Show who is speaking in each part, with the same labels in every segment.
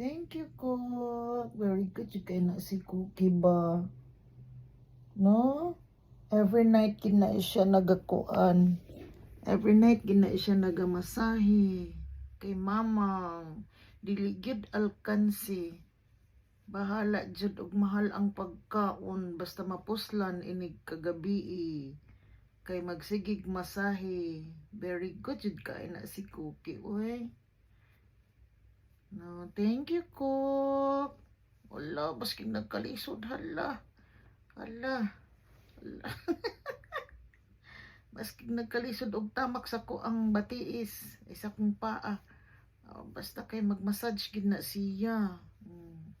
Speaker 1: Thank you, Cook. Very good you kay na si Cookie ba? No? Every night kina siya nagakuan. Every night gina siya nagamasahe. Kay mamang. Dili gyud alkansi. Bahala jud og mahal ang pagkaon basta mapuslan inig kagabi. Kay magsigig masahe. Very good jud kay na si Cookie, uy. No, thank you, Cook. Wala, baski nagkalisod, hala. Hala. Hala. baski nagkalisod og tamak sa ko ang batiis. Isa kong paa. Oh, basta kay magmassage gid na siya. Mm.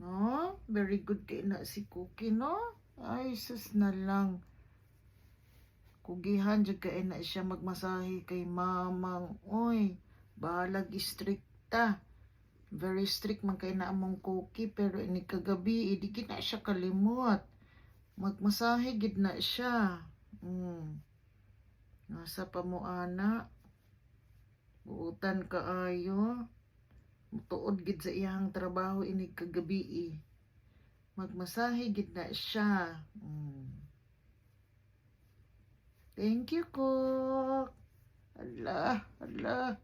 Speaker 1: No? Very good kay na si Cookie, no? Ay, sus na lang. Kugihan jud kay na siya magmasahe kay mamang. Oy, bahalag strikta. Very strict man kay na among cookie pero ini kagabi eh, di gid na siya kalimot. Magmasahe gid na siya. Mm. Nasa pa mo ana. Buutan kaayo. Tuod gid sa iyang trabaho ini kagabi eh. Magmasahe gid na siya. Mm. Thank you, Cook. Allah, Allah.